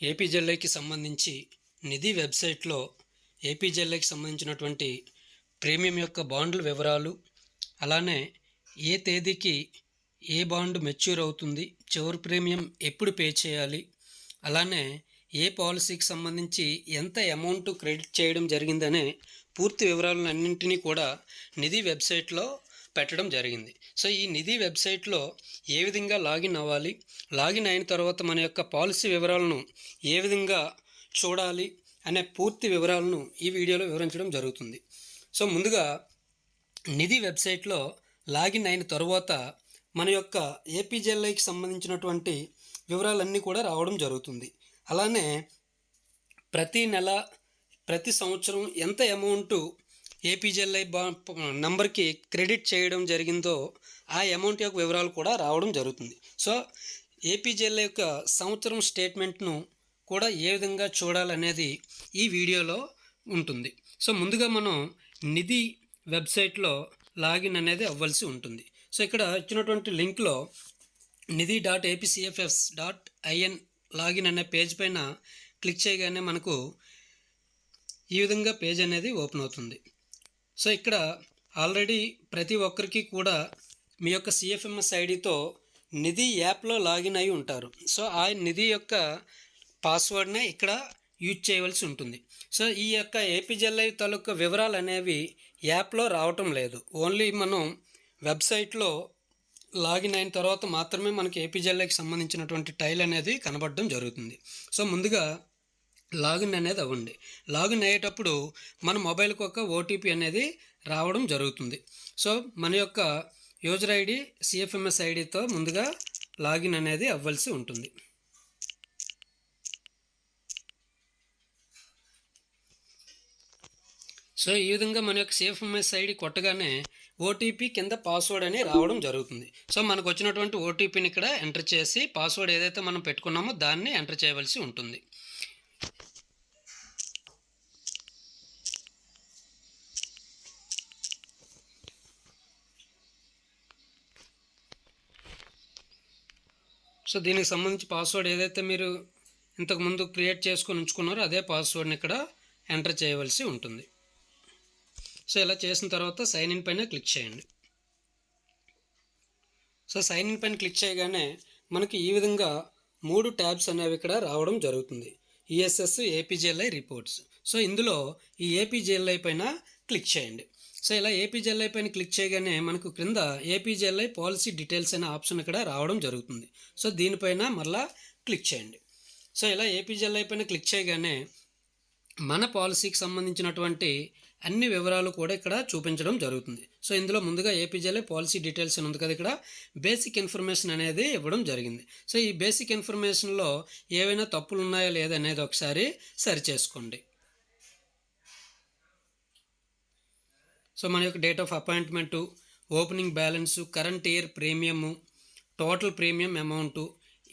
ఏపీజెల్ఐకి సంబంధించి నిధి వెబ్సైట్లో ఏపీజెల్ఐకి సంబంధించినటువంటి ప్రీమియం యొక్క బాండ్ల వివరాలు అలానే ఏ తేదీకి ఏ బాండ్ మెచ్యూర్ అవుతుంది చివరి ప్రీమియం ఎప్పుడు పే చేయాలి అలానే ఏ పాలసీకి సంబంధించి ఎంత అమౌంట్ క్రెడిట్ చేయడం జరిగిందనే పూర్తి వివరాలను అన్నింటినీ కూడా నిధి వెబ్సైట్లో పెట్టడం జరిగింది. సో ఈ నిధి వెబ్సైట్లో ఏ విధంగా లాగిన్ అవ్వాలి లాగిన్ అయిన తర్వాత మన యొక్క పాలసీ వివరాలను ఏ విధంగా చూడాలి అనే పూర్తి వివరాలను ఈ వీడియోలో వివరించడం జరుగుతుంది. సో ముందుగా నిధి వెబ్సైట్లో లాగిన్ అయిన తరువాత మన యొక్క ఏపీజేఎల్ఐకి సంబంధించినటువంటి వివరాలన్నీ కూడా రావడం జరుగుతుంది. అలానే ప్రతి నెల ప్రతి సంవత్సరం ఎంత అమౌంట్ ఏపీజెల్ఐ బా నంబర్కి క్రెడిట్ చేయడం జరిగిందో ఆ అమౌంట్ యొక్క వివరాలు కూడా రావడం జరుగుతుంది. సో ఏపీజెల్ఐ యొక్క సంవత్సరం స్టేట్మెంట్ను కూడా ఏ విధంగా చూడాలనేది ఈ వీడియోలో ఉంటుంది. సో ముందుగా మనం నిధి వెబ్సైట్లో లాగిన్ అనేది అవ్వాల్సి ఉంటుంది. సో ఇక్కడ ఇచ్చినటువంటి లింక్లో Nidhi dot APCFS dot IN login అనే పేజ్ పైన క్లిక్ చేయగానే మనకు ఈ విధంగా పేజ్ అనేది ఓపెన్ అవుతుంది. సో ఇక్కడ ఆల్రెడీ ప్రతి ఒక్కరికి కూడా మీ యొక్క సిఎఫ్ఎంఎస్ ఐడితో నిధి యాప్లో లాగిన్ అయి ఉంటారు. సో ఆ నిధి యొక్క పాస్వర్డ్నే ఇక్కడ యూజ్ చేయవలసి ఉంటుంది. సో ఈ యొక్క ఏపీజెల్ఐ తాలూకా వివరాలు అనేవి యాప్లో రావటం లేదు. ఓన్లీ మనం వెబ్సైట్లో లాగిన్ అయిన తర్వాత మాత్రమే మనకి ఏపీజెల్ఐకి సంబంధించినటువంటి టైల్ అనేది కనబడడం జరుగుతుంది. సో ముందుగా లాగిన్ అనేది అవ్వండి. లాగిన్ అయ్యేటప్పుడు మన మొబైల్కి ఒక ఓటీపీ అనేది రావడం జరుగుతుంది. సో మన యొక్క యూజర్ ఐడి సిఎఫ్ఎంఎస్ ఐడితో ముందుగా లాగిన్ అనేది అవ్వాల్సి ఉంటుంది. సో ఈ విధంగా మన యొక్క సిఎఫ్ఎంఎస్ ఐడి కొట్టగానే ఓటీపీ కింద పాస్వర్డ్ అని రావడం జరుగుతుంది. సో మనకు వచ్చినటువంటి ఓటీపీని ఇక్కడ ఎంటర్ చేసి పాస్వర్డ్ ఏదైతే మనం పెట్టుకున్నామో దాన్ని ఎంటర్ చేయవలసి ఉంటుంది. సో దీనికి సంబంధించి పాస్వర్డ్ ఏదైతే మీరు ఇంతకుముందు క్రియేట్ చేసుకొని ఉంచుకున్నారో అదే పాస్వర్డ్ని ఇక్కడ ఎంటర్ చేయవలసి ఉంటుంది. సో ఇలా చేసిన తర్వాత సైన్ ఇన్ పైన క్లిక్ చేయండి. సో సైన్ ఇన్ పైన క్లిక్ చేయగానే మనకి ఈ విధంగా మూడు ట్యాబ్స్ అనేవి ఇక్కడ రావడం జరుగుతుంది. ఈఎస్ఎస్ ఏపీజేఎల్ఐ రిపోర్ట్స్ సో ఇందులో ఈ ఏపీజేఎల్ఐ పైన క్లిక్ చేయండి. సో ఇలా ఏపీజేఎల్ఐ పైన క్లిక్ చేయగానే మనకు క్రింద ఏపీజేఎల్ఐ పాలసీ డీటెయిల్స్ అనే ఆప్షన్ ఇక్కడ రావడం జరుగుతుంది. సో దీనిపైన మళ్ళా క్లిక్ చేయండి. సో ఇలా ఏపీజేఎల్ఐ పైన క్లిక్ చేయగానే మన పాలసీకి సంబంధించినటువంటి అన్ని వివరాలు కూడా ఇక్కడ చూపించడం జరుగుతుంది. సో ఇందులో ముందుగా ఏపీజేలే పాలసీ డీటెయిల్స్ అని ఉంది కదా ఇక్కడ. బేసిక్ ఇన్ఫర్మేషన్ అనేది ఇవ్వడం జరిగింది. సో ఈ బేసిక్ ఇన్ఫర్మేషన్లో ఏవైనా తప్పులు ఉన్నాయా లేదా అనేది ఒకసారి సరి చేసుకోండి. సో మన యొక్క date of appointment opening balance current year premium total premium amount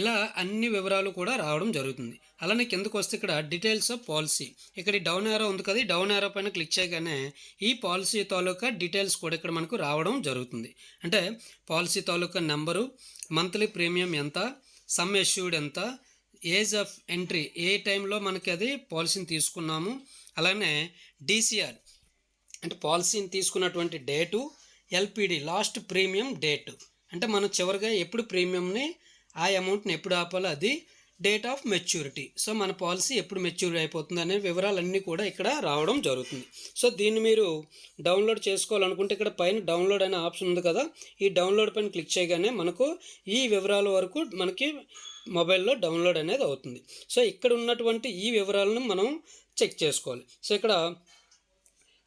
ఇలా అన్ని వివరాలు కూడా రావడం జరుగుతుంది. అలానే కిందకు వస్తే ఇక్కడ డీటెయిల్స్ ఆఫ్ పాలసీ ఇక్కడ డౌన్ ఏరో ఉంది కదా డౌన్ ఏరో పైన క్లిక్ చేయగానే ఈ పాలసీ తాలూకా డీటెయిల్స్ కూడా ఇక్కడ మనకు రావడం జరుగుతుంది. అంటే పాలసీ తాలూకా నెంబరు మంత్లీ ప్రీమియం ఎంత సమ్ ఎష్యూడ్ ఎంత ఏజ్ ఆఫ్ ఎంట్రీ ఏ టైంలో మనకి అది పాలసీని తీసుకున్నాము అలానే డీసీఆర్ అంటే పాలసీని తీసుకున్నటువంటి date LPD last premium date అంటే మనం చివరిగా ఎప్పుడు ప్రీమియంని ఆ అమౌంట్ని ఎప్పుడు ఆపాలో అది డేట్ ఆఫ్ మెచ్యూరిటీ సో మన పాలసీ ఎప్పుడు మెచ్యూర్ అయిపోతుంది అనే వివరాలన్నీ కూడా ఇక్కడ రావడం జరుగుతుంది. సో దీన్ని మీరు డౌన్లోడ్ చేసుకోవాలనుకుంటే ఇక్కడ పైన డౌన్లోడ్ అనే ఆప్షన్ ఉంది కదా ఈ డౌన్లోడ్ పైన క్లిక్ చేయగానే మనకు ఈ వివరాల వరకు మనకి మొబైల్లో డౌన్లోడ్ అనేది అవుతుంది. సో ఇక్కడ ఉన్నటువంటి ఈ వివరాలను మనం చెక్ చేసుకోవాలి. సో ఇక్కడ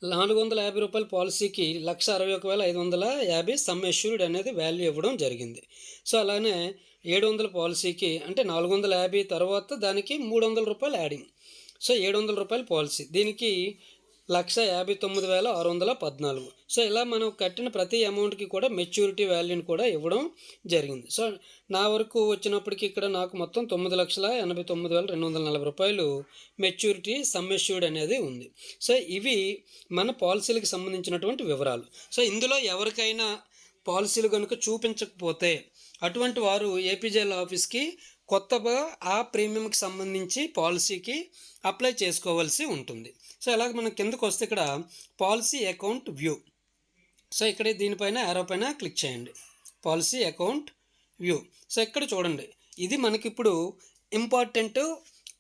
నాలుగు వందల యాభై రూపాయల పాలసీకి లక్ష అరవై ఒక వేల ఐదు వందల యాభై సమ్ ఎష్యూర్డ్ అనేది వాల్యూ ఇవ్వడం జరిగింది. సో అలానే ఏడు వందల పాలసీకి అంటే నాలుగు వందల యాభై తర్వాత దానికి మూడు వందల రూపాయలు యాడింగ్. సో ఏడు వందల రూపాయల పాలసీ. దీనికి లక్ష యాభై తొమ్మిది వేల ఆరు వందల పద్నాలుగు. సో ఇలా మనం కట్టిన ప్రతి అమౌంట్కి కూడా మెచ్యూరిటీ వాల్యూని కూడా ఇవ్వడం జరిగింది. సో నా వరకు వచ్చినప్పటికి ఇక్కడ నాకు మొత్తం తొమ్మిది లక్షల ఎనభై తొమ్మిది వేల రెండు వందల నలభై రూపాయలు మెచ్యూరిటీ సమ్మెష్యూర్డ్ అనేది ఉంది. సో ఇవి మన పాలసీలకు సంబంధించినటువంటి వివరాలు. సో ఇందులో ఎవరికైనా పాలసీలు కనుక చూపించకపోతే అటువంటి వారు ఏపీజేఎల్ ఆఫీస్కి కొత్తగా ఆ ప్రీమియంకి సంబంధించి పాలసీకి అప్లై చేసుకోవాల్సి ఉంటుంది. సో ఇలాగ మనం కిందకు వస్తే ఇక్కడ పాలసీ అకౌంట్ వ్యూ. సో ఇక్కడ దీనిపైన యారో పైన క్లిక్ చేయండి. Policy account view. సో ఇక్కడ చూడండి. ఇది మనకిప్పుడు ఇంపార్టెంట్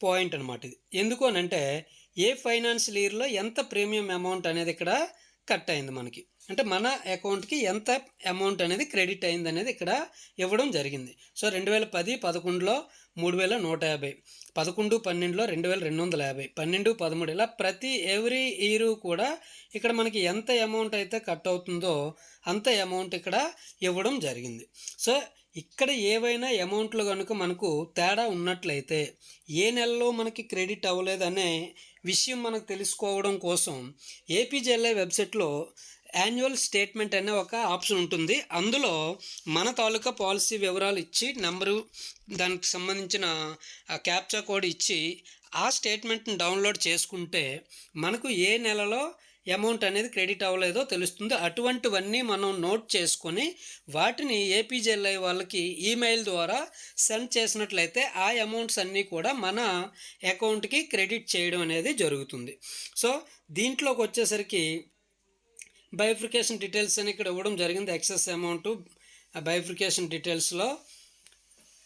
పాయింట్ అనమాట ఇది. ఎందుకు అని అంటే ఏ ఫైనాన్షియల్ ఇయర్లో ఎంత ప్రీమియం అమౌంట్ అనేది ఇక్కడ కట్ అయింది మనకి. అంటే మన అకౌంట్కి ఎంత అమౌంట్ అనేది క్రెడిట్ అయింది అనేది ఇక్కడ ఇవ్వడం జరిగింది. సో రెండు వేల పది పదకొండులో మూడు వేల నూట యాభై పదకొండు పన్నెండులో రెండు వేల రెండు వందల యాభై పన్నెండు పదమూడు ఇలా ప్రతి ఎవ్రీ ఇయర్ కూడా ఇక్కడ మనకి ఎంత అమౌంట్ అయితే కట్ అవుతుందో అంత అమౌంట్ ఇక్కడ ఇవ్వడం జరిగింది. సో ఇక్కడ ఏవైనా అమౌంట్లు కనుక మనకు తేడా ఉన్నట్లయితే ఏ నెలలో మనకి క్రెడిట్ అవ్వలేదనే విషయం మనకు తెలుసుకోవడం కోసం ఏపీజేఎల్ఐ వెబ్సైట్లో యాన్యువల్ స్టేట్మెంట్ అనే ఒక ఆప్షన్ ఉంటుంది. అందులో మన తాలూకా పాలసీ వివరాలు ఇచ్చి నెంబరు దానికి సంబంధించిన క్యాప్చా కోడ్ ఇచ్చి ఆ స్టేట్మెంట్ని డౌన్లోడ్ చేసుకుంటే మనకు ఏ నెలలో అమౌంట్ అనేది క్రెడిట్ అవ్వలేదో తెలుస్తుంది. అటువంటివన్నీ మనం నోట్ చేసుకొని వాటిని ఏపీజేఎల్ఐ వాళ్ళకి ఈమెయిల్ ద్వారా సెండ్ చేసినట్లయితే ఆ అమౌంట్స్ అన్నీ కూడా మన అకౌంట్కి క్రెడిట్ చేయడం అనేది జరుగుతుంది. సో దీంట్లోకి వచ్చేసరికి బైఫ్రికేషన్ డీటెయిల్స్ అని ఇక్కడ ఇవ్వడం జరిగింది. ఎక్సెస్ అమౌంట్ బైఫ్రికేషన్ డీటెయిల్స్లో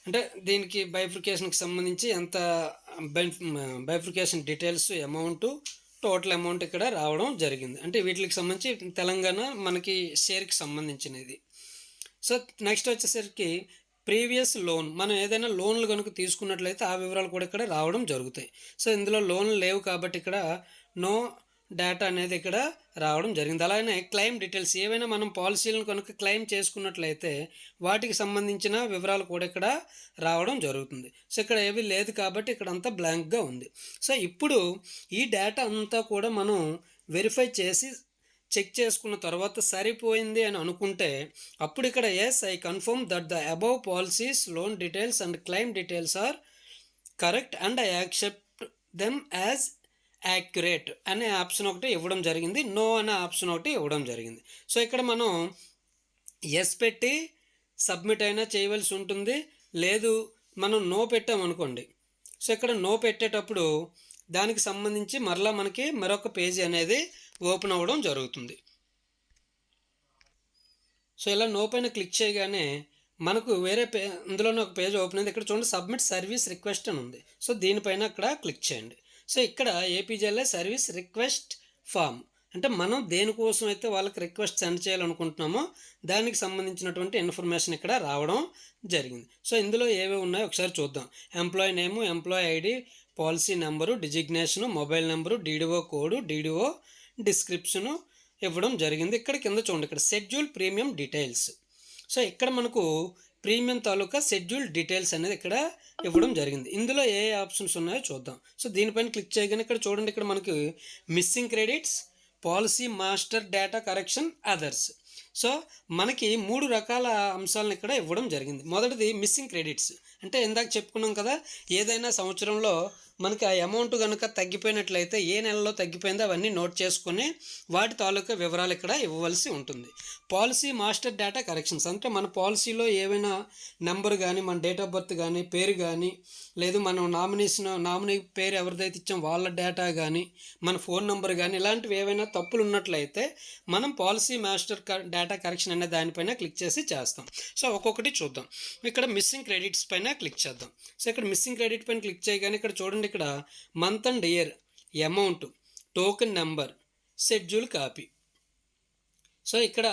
అంటే దీనికి బైఫ్రికేషన్కి సంబంధించి ఎంత bifurcation details amount total amount ఇక్కడ రావడం జరిగింది. అంటే వీటికి సంబంధించి తెలంగాణ మనకి షేర్కి సంబంధించినది. సో నెక్స్ట్ వచ్చేసరికి ప్రీవియస్ లోన్ మనం ఏదైనా లోన్లు కనుక తీసుకున్నట్లయితే ఆ వివరాలు కూడా ఇక్కడ రావడం జరుగుతాయి. సో ఇందులో లోన్లు లేవు కాబట్టి ఇక్కడ నో డేటా అనేది ఇక్కడ రావడం జరిగింది. అలాగే క్లెయిమ్ డీటెయిల్స్ ఏవైనా మనం పాలసీలను కనుక క్లెయిమ్ చేసుకున్నట్లయితే వాటికి సంబంధించిన వివరాలు కూడా ఇక్కడ రావడం జరుగుతుంది. సో ఇక్కడ ఏవి లేదు కాబట్టి ఇక్కడ అంతా బ్లాంక్గా ఉంది. సో ఇప్పుడు ఈ డేటా అంతా కూడా మనం వెరిఫై చేసి చెక్ చేసుకున్న తర్వాత సరిపోయింది అని అనుకుంటే అప్పుడు ఇక్కడ yes I confirm that the above policies loan details and claim details are correct and I accept them as accurate అనే ఆప్షన్ ఒకటి ఇవ్వడం జరిగింది. నో అనే ఆప్షన్ ఒకటి ఇవ్వడం జరిగింది. సో ఇక్కడ మనం ఎస్ పెట్టి సబ్మిట్ అయినా చేయవలసి ఉంటుంది. లేదు మనం నో పెట్టామనుకోండి సో ఇక్కడ నో పెట్టేటప్పుడు దానికి సంబంధించి మరలా మనకి మరొక పేజీ అనేది ఓపెన్ అవ్వడం జరుగుతుంది. సో ఇలా నో పైన క్లిక్ చేయగానే మనకు వేరే పే ఇందులోనే ఒక పేజ్ ఓపెన్ అయింది. ఇక్కడ చూడండి సబ్మిట్ సర్వీస్ రిక్వెస్ట్ అని ఉంది. సో దీనిపైన అక్కడ క్లిక్ చేయండి. సో ఇక్కడ ఏపీజేఎల్ఏ సర్వీస్ రిక్వెస్ట్ ఫామ్. అంటే మనం దేనికోసం అయితే వాళ్ళకి రిక్వెస్ట్ సెండ్ చేయాలనుకుంటున్నామో దానికి సంబంధించినటువంటి ఇన్ఫర్మేషన్ ఇక్కడ రావడం జరిగింది. సో ఇందులో ఏవే ఉన్నాయో ఒకసారి చూద్దాం. Employee name employee ID policy number designation mobile number DDO code DDO description ఇవ్వడం జరిగింది. ఇక్కడ కింద చూడండి ఇక్కడ షెడ్యూల్ ప్రీమియం డీటెయిల్స్. సో ఇక్కడ మనకు ప్రీమియం తాలూకా షెడ్యూల్ డీటెయిల్స్ అనేది ఇక్కడ ఇవ్వడం జరిగింది. ఇందులో ఏ ఆప్షన్స్ ఉన్నాయో చూద్దాం. సో దీనిపైన క్లిక్ చేయగానే ఇక్కడ చూడండి ఇక్కడ మనకి missing credits policy master data correction others. So మనకి మూడు రకాల అంశాలను ఇక్కడ ఇవ్వడం జరిగింది. మొదటిది మిస్సింగ్ క్రెడిట్స్. అంటే ఇందాక చెప్పుకున్నాం కదా ఏదైనా సంవత్సరంలో మనకి ఆ అమౌంట్ కనుక తగ్గిపోయినట్లయితే ఏ నెలలో తగ్గిపోయిందో అవన్నీ నోట్ చేసుకొని వాటి తాలూకా వివరాలు ఇక్కడ ఇవ్వవలసి ఉంటుంది. పాలసీ మాస్టర్ డేటా కరెక్షన్స్ అంటే మన పాలసీలో ఏవైనా నెంబర్ కానీ మన డేట్ ఆఫ్ బర్త్ కానీ పేరు కానీ లేదు మనం నామినేషన్ నామినీ పేరు ఎవరిదైతే ఇచ్చాం వాళ్ళ డేటా కానీ మన ఫోన్ నెంబర్ కానీ ఇలాంటివి ఏవైనా తప్పులు ఉన్నట్లయితే మనం పాలసీ మాస్టర్ డేటా కరెక్షన్ అనే దానిపైన క్లిక్ చేసి చేస్తాం. సో ఒక్కొక్కటి చూద్దాం. ఇక్కడ మిస్సింగ్ క్రెడిట్స్ పైన క్లిక్ చేద్దాం. సో ఇక్కడ మిస్సింగ్ క్రెడిట్ పైన క్లిక్ చేయగానే ఇక్కడ చూడండి ఇక్కడ month and year amount token number schedule copy so ఇక్కడ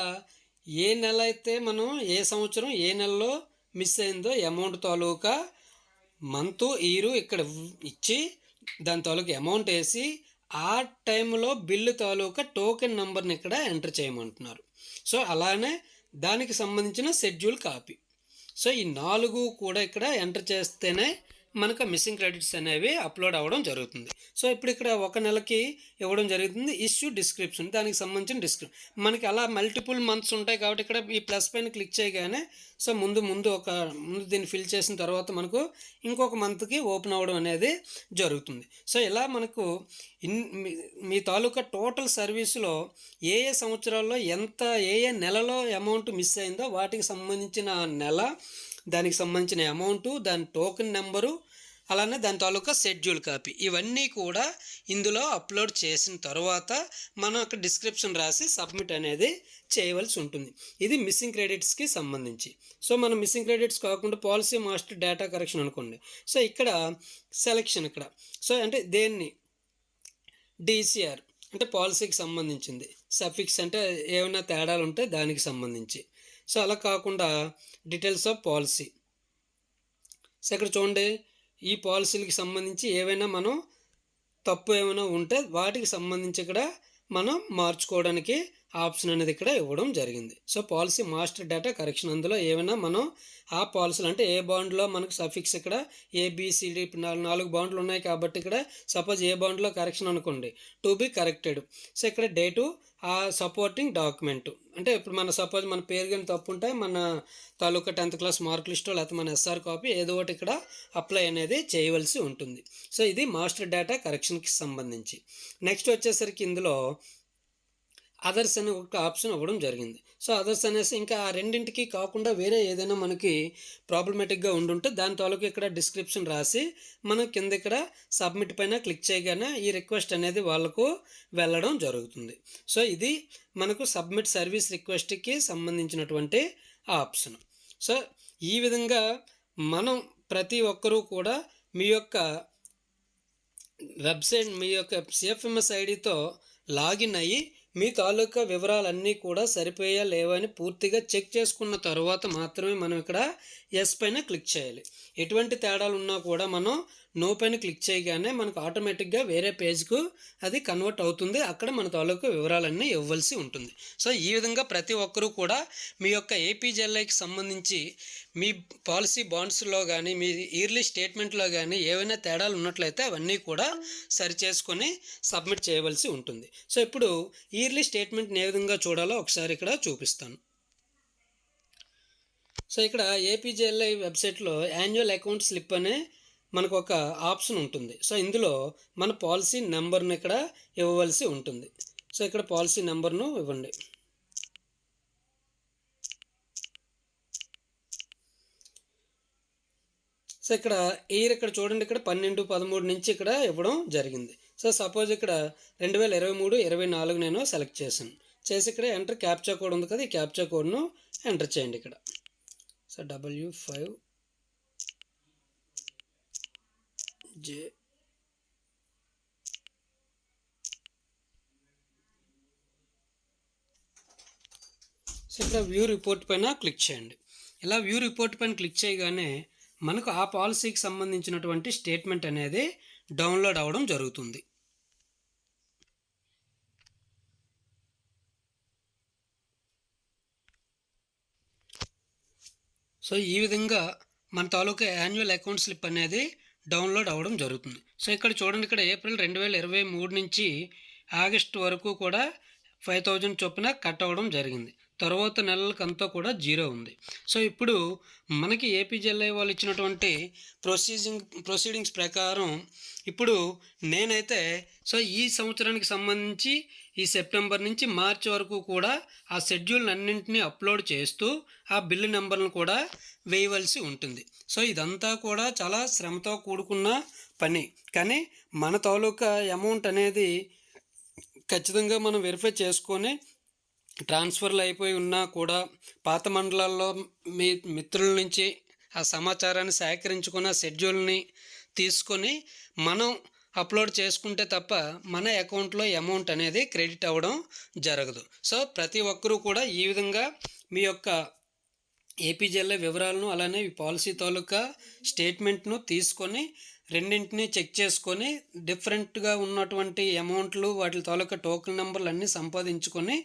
ఏ నెల అయితే మనం ఏ సంవత్సరం ఏ నెలలో మిస్ అయిందో అమౌంట్ తాలూకా మంత్ ఇయర్ ఇక్కడ ఇచ్చి దాని తాలూకా అమౌంట్ వేసి ఆ టైంలో బిల్లు తాలూకా టోకెన్ నెంబర్ని ఇక్కడ ఎంటర్ చేయమంటున్నారు. సో అలానే దానికి సంబంధించిన షెడ్యూల్ కాపీ సో ఈ నాలుగు కూడా ఇక్కడ ఎంటర్ చేస్తేనే మనకు మిస్సింగ్ క్రెడిట్స్ అనేవి అప్లోడ్ అవ్వడం జరుగుతుంది. సో ఇప్పుడు ఇక్కడ ఒక నెలకి ఇవ్వడం జరుగుతుంది. ఇష్యూ డిస్క్రిప్షన్ దానికి సంబంధించిన డిస్క్రిప్షన్ మనకి అలా మల్టిపుల్ మంత్స్ ఉంటాయి కాబట్టి ఇక్కడ ఈ ప్లస్ పైన క్లిక్ చేయగానే సో ముందు ముందు ఒక ముందు దీన్ని ఫిల్ చేసిన తర్వాత మనకు ఇంకొక మంత్కి ఓపెన్ అవ్వడం అనేది జరుగుతుంది. సో ఇలా మనకు ఇన్ మీ తాలూకా టోటల్ సర్వీస్లో ఏ ఏ సంవత్సరాల్లో ఎంత ఏ ఏ నెలలో అమౌంట్ మిస్ అయిందో వాటికి సంబంధించిన నెల దానికి సంబంధించిన అమౌంటు దాని టోకెన్ నెంబరు అలానే దాని తాలూకా షెడ్యూల్ కాపీ ఇవన్నీ కూడా ఇందులో అప్లోడ్ చేసిన తర్వాత మనం అక్కడ డిస్క్రిప్షన్ రాసి సబ్మిట్ అనేది చేయవలసి ఉంటుంది. ఇది మిస్సింగ్ క్రెడిట్స్కి సంబంధించి. సో మనం మిస్సింగ్ క్రెడిట్స్ కాకుండా పాలసీ మాస్టర్ డేటా కరెక్షన్ అనుకోండి. సో ఇక్కడ సెలెక్షన్ ఇక్కడ. సో అంటే దేన్ని? డిసిఆర్ అంటే పాలసీకి సంబంధించింది. సఫిక్స్ అంటే ఏమైనా తేడాలు ఉంటే దానికి సంబంధించి. సో అలా కాకుండా డీటెయిల్స్ ఆఫ్ పాలసీ సో ఇక్కడ చూడండి ఈ పాలసీలకి సంబంధించి ఏవైనా మనం తప్పు ఏమైనా ఉంటే వాటికి సంబంధించి ఇక్కడ మనం మార్చుకోవడానికి ఆప్షన్ అనేది ఇక్కడ ఇవ్వడం జరిగింది. So policy master data correction అందులో ఏమైనా మనం ఆ పాలసీలు అంటే ఏ బాండ్లో మనకు సఫిక్స్ ఇక్కడ ఏబిసిడి నాలుగు బాండ్లు ఉన్నాయి కాబట్టి ఇక్కడ సపోజ్ ఏ బాండ్లో కరెక్షన్ అనుకోండి టు బి కరెక్టెడ్ సో ఇక్కడ డేటు ఆ సపోర్టింగ్ డాక్యుమెంట్ అంటే ఇప్పుడు మన సపోజ్ మన పేరు కానీ తప్పు ఉంటే మన తాలూకా టెన్త్ క్లాస్ మార్క్ లిస్టో లేకపోతే మన ఎస్ఆర్ కాపీ ఏదో ఒకటి ఇక్కడ అప్లై అనేది చేయవలసి ఉంటుంది. సో ఇది మాస్టర్ డేటా కరెక్షన్కి సంబంధించి. నెక్స్ట్ వచ్చేసరికి ఇందులో అదర్స్ అనే ఒక ఆప్షన్ ఇవ్వడం జరిగింది. సో అదర్స్ అనేసి ఇంకా ఆ రెండింటికి కాకుండా వేరే ఏదైనా మనకి ప్రాబ్లమేటిక్గా ఉండుంటే దాని తాలూకు ఇక్కడ డిస్క్రిప్షన్ రాసి మనం కింద ఇక్కడ సబ్మిట్ పైన క్లిక్ చేయగానే ఈ రిక్వెస్ట్ అనేది వాళ్ళకు వెళ్ళడం జరుగుతుంది. సో ఇది మనకు సబ్మిట్ సర్వీస్ రిక్వెస్ట్కి సంబంధించినటువంటి ఆప్షన్ సో ఈ విధంగా మనం ప్రతి ఒక్కరూ కూడా మీ యొక్క వెబ్సైట్ మీ యొక్క సిఎఫ్ఎంఎస్ ఐడితో లాగిన్ అయ్యి మీ తాలూకా వివరాలన్నీ కూడా సరిపోయా లేవని పూర్తిగా చెక్ చేసుకున్న తర్వాత మాత్రమే మనం ఇక్కడ ఎస్ పైన క్లిక్ చేయాలి. ఎటువంటి తేడాలు ఉన్నా కూడా మనం నో పైన క్లిక్ చేయగానే మనకు ఆటోమేటిక్గా వేరే పేజ్కు అది కన్వర్ట్ అవుతుంది. అక్కడ మన తాలూకు వివరాలన్నీ ఇవ్వాల్సి ఉంటుంది. సో ఈ విధంగా ప్రతి ఒక్కరూ కూడా మీ యొక్క ఏపీజెల్ఐకి సంబంధించి మీ పాలసీ బాండ్స్లో కానీ మీ ఇయర్లీ స్టేట్మెంట్లో కానీ ఏవైనా తేడాలు ఉన్నట్లయితే అవన్నీ కూడా సరి చేసుకొని సబ్మిట్ చేయవలసి ఉంటుంది. సో ఇప్పుడు ఇయర్లీ స్టేట్మెంట్ని ఏ విధంగా చూడాలో ఒకసారి ఇక్కడ చూపిస్తాను. సో ఇక్కడ ఏపీజేఎల్ఐ వెబ్సైట్లో యాన్యువల్ అకౌంట్ స్లిప్ అనే మనకు ఒక ఆప్షన్ ఉంటుంది. సో ఇందులో మన పాలసీ నెంబర్ను ఇక్కడ ఇవ్వవలసి ఉంటుంది. సో ఇక్కడ పాలసీ నెంబర్ను ఇవ్వండి. సో ఇక్కడ ఇయర్ ఇక్కడ చూడండి ఇక్కడ పన్నెండు పదమూడు నుంచి ఇక్కడ ఇవ్వడం జరిగింది. సో సపోజ్ ఇక్కడ రెండు వేల ఇరవై మూడు ఇరవై నాలుగు నేను సెలెక్ట్ చేశాను. చేసి ఇక్కడ ఎంటర్ క్యాప్చా కోడ్ ఉంది కదా ఈ క్యాప్చా కోడ్ను ఎంటర్ చేయండి ఇక్కడ. So W five J so ఇక్కడ వ్యూ రిపోర్ట్ పైన క్లిక్ చేయండి. ఇలా వ్యూ రిపోర్ట్ పైన క్లిక్ చేయగానే మనకు ఆ పాలసీకి సంబంధించినటువంటి స్టేట్మెంట్ అనేది డౌన్లోడ్ అవ్వడం జరుగుతుంది. సో ఈ విధంగా మన తాలూకా యాన్యువల్ అకౌంట్ స్లిప్ అనేది డౌన్లోడ్ అవ్వడం జరుగుతుంది. సో ఇక్కడ చూడండి ఇక్కడ ఏప్రిల్ రెండు వేల ఇరవై మూడు నుంచి ఆగస్ట్ వరకు కూడా ఫైవ్ థౌజండ్ చొప్పున కట్ అవ్వడం జరిగింది. తర్వాత నెలలకంతా కూడా జీరో ఉంది. సో ఇప్పుడు మనకి ఏపీజెల్ఐ వాళ్ళు ఇచ్చినటువంటి ప్రొసీజింగ్ ప్రొసీడింగ్స్ ప్రకారం ఇప్పుడు నేనైతే సో ఈ సంవత్సరానికి సంబంధించి ఈ సెప్టెంబర్ నుంచి మార్చి వరకు కూడా ఆ షెడ్యూల్ అన్నింటినీ అప్లోడ్ చేస్తూ ఆ బిల్లు నెంబర్ను కూడా వేయవలసి ఉంటుంది. సో ఇదంతా కూడా చాలా శ్రమతో కూడుకున్న పని. కానీ మన తాలూకా అమౌంట్ అనేది ఖచ్చితంగా మనం వెరిఫై చేసుకొని ట్రాన్స్ఫర్లు అయిపోయి ఉన్నా కూడా పాత మండలాల్లో మీ మిత్రుల నుంచి ఆ సమాచారాన్ని సేకరించుకున్న షెడ్యూల్ని తీసుకొని మనం అప్లోడ్ చేసుకుంటే తప్ప మన అకౌంట్లో అమౌంట్ అనేది క్రెడిట్ అవ్వడం జరగదు. సో ప్రతి ఒక్కరూ కూడా ఈ విధంగా మీ యొక్క ఏపీజెల్ఐ వివరాలను అలానే ఈ పాలసీ తాలూకా స్టేట్మెంట్ను తీసుకొని రెండింటిని చెక్ చేసుకొని డిఫరెంట్గా ఉన్నటువంటి అమౌంట్లు వాటి తాలూకా టోకెన్ నెంబర్లు అన్నీ సంపాదించుకొని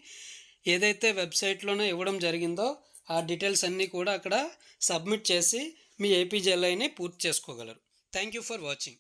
ఏదైతే వెబ్సైట్లోనే ఇవ్వడం జరిగిందో ఆ డీటెయిల్స్ అన్నీ కూడా అక్కడ సబ్మిట్ చేసి మీ ఏపీజెల్ఐని పూర్తి చేసుకోగలరు. Thank you for watching.